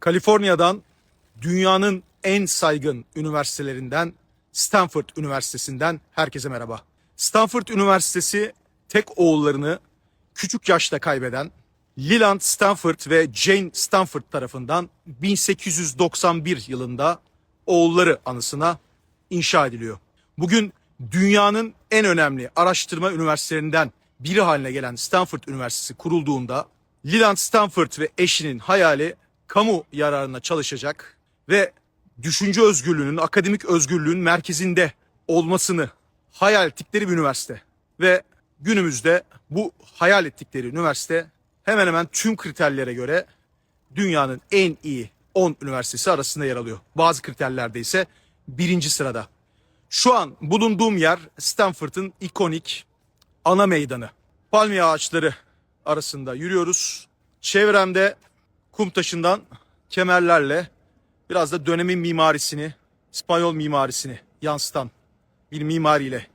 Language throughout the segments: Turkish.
Kaliforniya'dan dünyanın en saygın üniversitelerinden Stanford Üniversitesi'nden herkese merhaba. Stanford Üniversitesi tek oğullarını küçük yaşta kaybeden Leland Stanford ve Jane Stanford tarafından 1891 yılında oğulları anısına inşa ediliyor. Bugün dünyanın en önemli araştırma üniversitelerinden biri haline gelen Stanford Üniversitesi kurulduğunda Leland Stanford ve eşinin hayali kamu yararına çalışacak ve düşünce özgürlüğünün, akademik özgürlüğün merkezinde olmasını hayal ettikleri bir üniversite. Ve günümüzde bu hayal ettikleri üniversite hemen hemen tüm kriterlere göre dünyanın en iyi 10 üniversitesi arasında yer alıyor. Bazı kriterlerde ise birinci sırada. Şu an bulunduğum yer Stanford'ın ikonik ana meydanı. Palmiye ağaçları arasında yürüyoruz. Çevremde kum taşından kemerlerle biraz da dönemin mimarisini, İspanyol mimarisini yansıtan bir mimariyle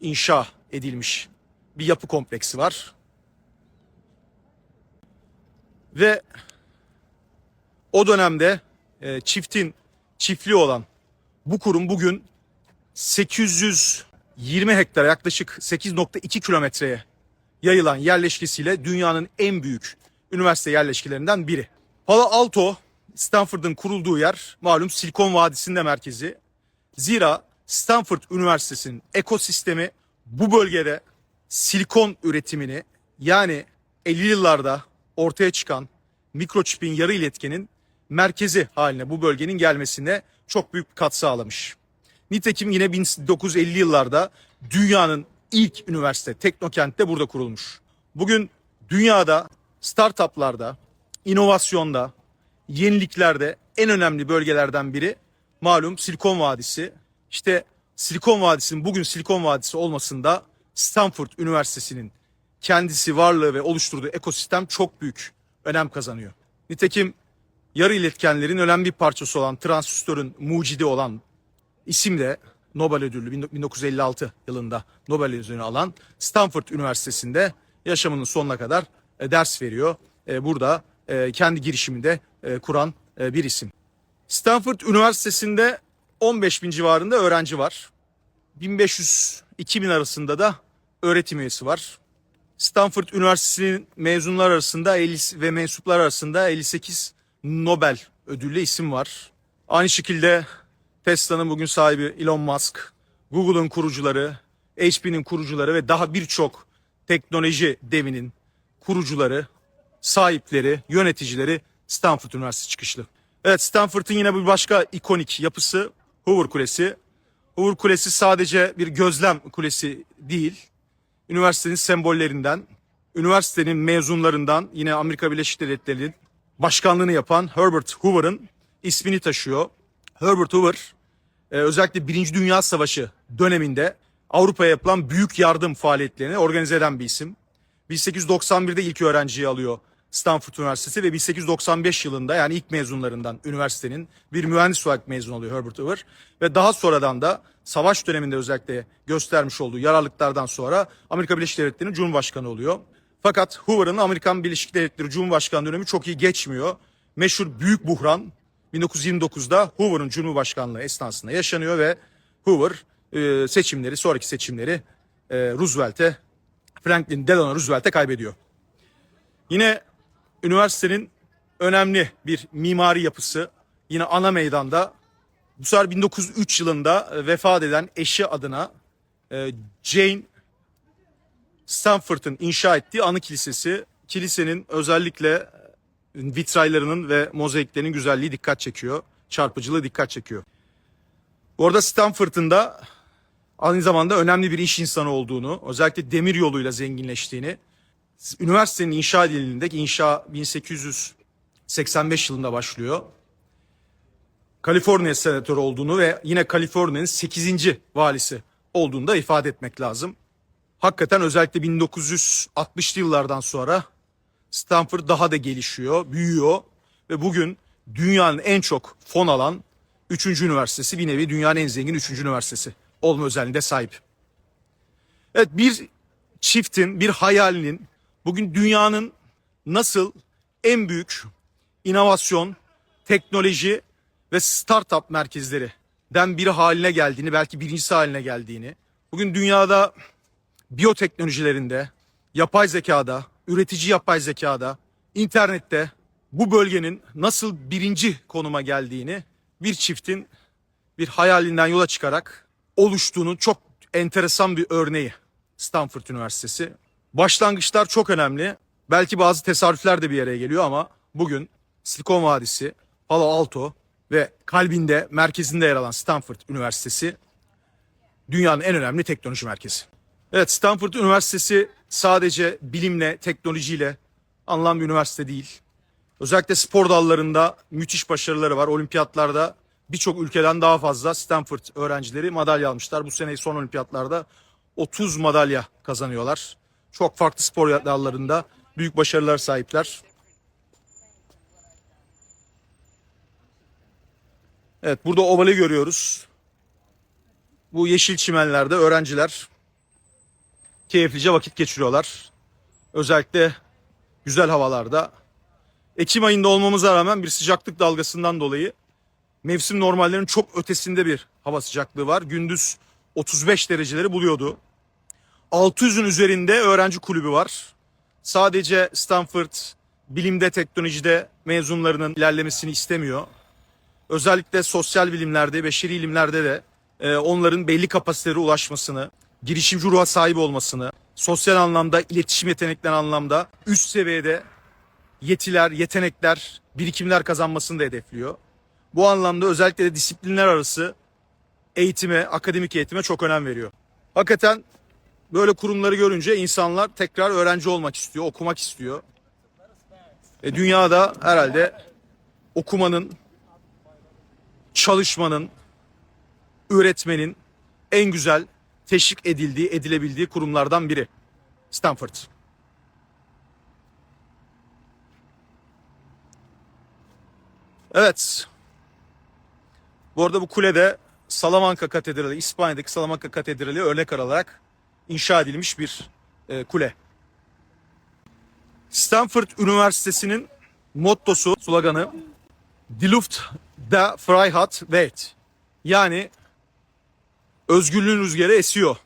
inşa edilmiş bir yapı kompleksi var. Ve o dönemde e, çiftin çiftliği olan bu kurum bugün 820 hektara yaklaşık 8.2 kilometreye yayılan yerleşkesiyle dünyanın en büyük üniversite yerleşkelerinden biri. Palo Alto, Stanford'ın kurulduğu yer malum Silikon Vadisi'nde merkezi. Zira Stanford Üniversitesi'nin ekosistemi bu bölgede silikon üretimini yani 50 yıllarda ortaya çıkan mikroçipin yarı iletkenin merkezi haline bu bölgenin gelmesine çok büyük bir kat sağlamış. Nitekim yine 1950 yıllarda dünyanın ilk üniversite Teknokent de burada kurulmuş. Bugün dünyada startuplarda, inovasyonda, yeniliklerde en önemli bölgelerden biri malum Silikon Vadisi. İşte Silikon Vadisi'nin bugün Silikon Vadisi olmasında Stanford Üniversitesi'nin kendisi varlığı ve oluşturduğu ekosistem çok büyük önem kazanıyor. Nitekim yarı iletkenlerin önemli bir parçası olan transistörün mucidi olan isim de Nobel ödüllü 1956 yılında Nobel ödülünü alan Stanford Üniversitesi'nde yaşamının sonuna kadar e, ders veriyor. E, Burada e, kendi girişiminde kuran bir isim. Stanford Üniversitesi'nde 15 bin civarında öğrenci var. 1500-2000 arasında da öğretim üyesi var. Stanford Üniversitesi'nin mezunlar arasında 50 ve mensuplar arasında 58 Nobel ödüllü isim var. Aynı şekilde Tesla'nın bugün sahibi Elon Musk, Google'ın kurucuları, HP'nin kurucuları ve daha birçok teknoloji devinin kurucuları, sahipleri, yöneticileri Stanford Üniversitesi çıkışlı. Evet Stanford'ın yine bir başka ikonik yapısı Hoover Kulesi. Hoover Kulesi sadece bir gözlem kulesi değil, üniversitenin sembollerinden, üniversitenin mezunlarından yine Amerika Birleşik Devletleri'nin başkanlığını yapan Herbert Hoover'ın ismini taşıyor. Herbert Hoover e, özellikle Birinci Dünya Savaşı döneminde Avrupa'ya yapılan büyük yardım faaliyetlerini organize eden bir isim. 1891'de ilk öğrenciyi alıyor Stanford Üniversitesi ve 1895 yılında yani ilk mezunlarından üniversitenin bir mühendis olarak mezun oluyor Herbert Hoover. Ve daha sonradan da savaş döneminde özellikle göstermiş olduğu yararlıklardan sonra Amerika Birleşik Devletleri'nin Cumhurbaşkanı oluyor. Fakat Hoover'ın Amerikan Birleşik Devletleri Cumhurbaşkanı dönemi çok iyi geçmiyor. Meşhur büyük buhran 1929'da Hoover'ın Cumhurbaşkanlığı esnasında yaşanıyor ve Hoover e, seçimleri, sonraki seçimleri e, Roosevelt'e, Franklin Delano Roosevelt'e kaybediyor. Yine üniversitenin önemli bir mimari yapısı yine ana meydanda bu sefer 1903 yılında e, vefat eden eşi adına e, Jane Stanford'ın inşa ettiği anı kilisesi. Kilisenin özellikle e, vitraylarının ve mozaiklerinin güzelliği dikkat çekiyor. Çarpıcılığı dikkat çekiyor. Bu arada Stanford'ın da aynı zamanda önemli bir iş insanı olduğunu, özellikle demir yoluyla zenginleştiğini, üniversitenin inşa edildiğinde ki inşa 1885 yılında başlıyor. Kaliforniya senatörü olduğunu ve yine Kaliforniya'nın 8. valisi olduğunu da ifade etmek lazım. Hakikaten özellikle 1960'lı yıllardan sonra Stanford daha da gelişiyor, büyüyor ve bugün dünyanın en çok fon alan 3. üniversitesi bir nevi dünyanın en zengin 3. üniversitesi olma özelliğine sahip. Evet bir çiftin, bir hayalinin bugün dünyanın nasıl en büyük inovasyon teknoloji ve startup merkezlerinden biri haline geldiğini, belki birincisi haline geldiğini, bugün dünyada biyoteknolojilerinde, yapay zekada, üretici yapay zekada, internette bu bölgenin nasıl birinci konuma geldiğini bir çiftin bir hayalinden yola çıkarak oluştuğunu çok enteresan bir örneği Stanford Üniversitesi. Başlangıçlar çok önemli. Belki bazı tesadüfler de bir yere geliyor ama bugün Silikon Vadisi, Palo Alto ve kalbinde, merkezinde yer alan Stanford Üniversitesi dünyanın en önemli teknoloji merkezi. Evet Stanford Üniversitesi sadece bilimle, teknolojiyle anılan bir üniversite değil. Özellikle spor dallarında müthiş başarıları var. Olimpiyatlarda birçok ülkeden daha fazla Stanford öğrencileri madalya almışlar. Bu sene son olimpiyatlarda 30 madalya kazanıyorlar. Çok farklı spor dallarında büyük başarılar sahipler. Evet burada ovali görüyoruz. Bu yeşil çimenlerde öğrenciler keyiflice vakit geçiriyorlar. Özellikle güzel havalarda. Ekim ayında olmamıza rağmen bir sıcaklık dalgasından dolayı mevsim normallerinin çok ötesinde bir hava sıcaklığı var. Gündüz 35 dereceleri buluyordu. 600'ün üzerinde öğrenci kulübü var. Sadece Stanford bilimde, teknolojide mezunlarının ilerlemesini istemiyor. Özellikle sosyal bilimlerde, beşeri ilimlerde de e, onların belli kapasitelere ulaşmasını, girişimci ruha sahip olmasını, sosyal anlamda, iletişim yetenekleri anlamda üst seviyede yetiler, yetenekler, birikimler kazanmasını da hedefliyor. Bu anlamda özellikle de disiplinler arası eğitime, akademik eğitime çok önem veriyor. Hakikaten böyle kurumları görünce insanlar tekrar öğrenci olmak istiyor, okumak istiyor. E, dünyada herhalde okumanın, çalışmanın, üretmenin en güzel teşvik edildiği, edilebildiği kurumlardan biri. Stanford. Evet. Bu arada bu kulede Salamanca Katedrali, İspanya'daki Salamanca Katedrali örnek alarak inşa edilmiş bir e, kule. Stanford Üniversitesi'nin mottosu, sloganı Die Luft der Freiheit weht. Yani özgürlüğün rüzgarı esiyor.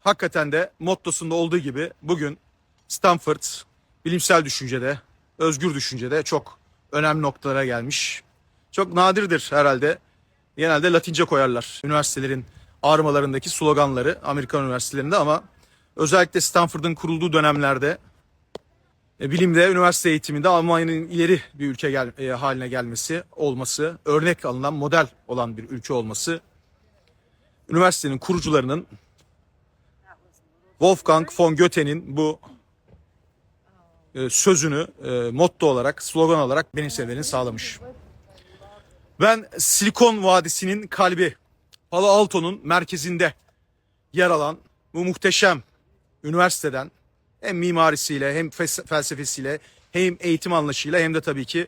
Hakikaten de mottosunda olduğu gibi bugün Stanford bilimsel düşüncede, özgür düşüncede çok önemli noktalara gelmiş. Çok nadirdir herhalde. Genelde Latince koyarlar üniversitelerin armalarındaki sloganları Amerikan üniversitelerinde ama özellikle Stanford'ın kurulduğu dönemlerde e, bilimde, üniversite eğitiminde Almanya'nın ileri bir ülke gel, e, haline gelmesi, olması, örnek alınan, model olan bir ülke olması, üniversitenin kurucularının Wolfgang von Goethe'nin bu e, sözünü e, motto olarak, slogan olarak benimsemelerini sağlamış. Ben Silikon Vadisi'nin kalbi, Palo Alto'nun merkezinde yer alan bu muhteşem üniversiteden hem mimarisiyle hem fes- felsefesiyle hem eğitim anlayışıyla hem de tabii ki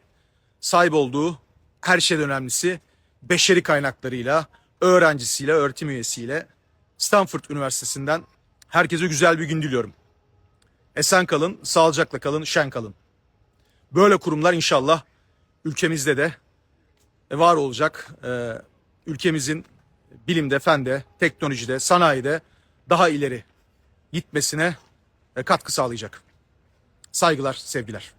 sahip olduğu her şeyden önemlisi beşeri kaynaklarıyla, öğrencisiyle, öğretim üyesiyle Stanford Üniversitesi'nden herkese güzel bir gün diliyorum. Esen kalın, sağlıcakla kalın, şen kalın. Böyle kurumlar inşallah ülkemizde de var olacak. Ee, ülkemizin bilimde, fende, teknolojide, sanayide daha ileri gitmesine e, katkı sağlayacak. Saygılar, sevgiler.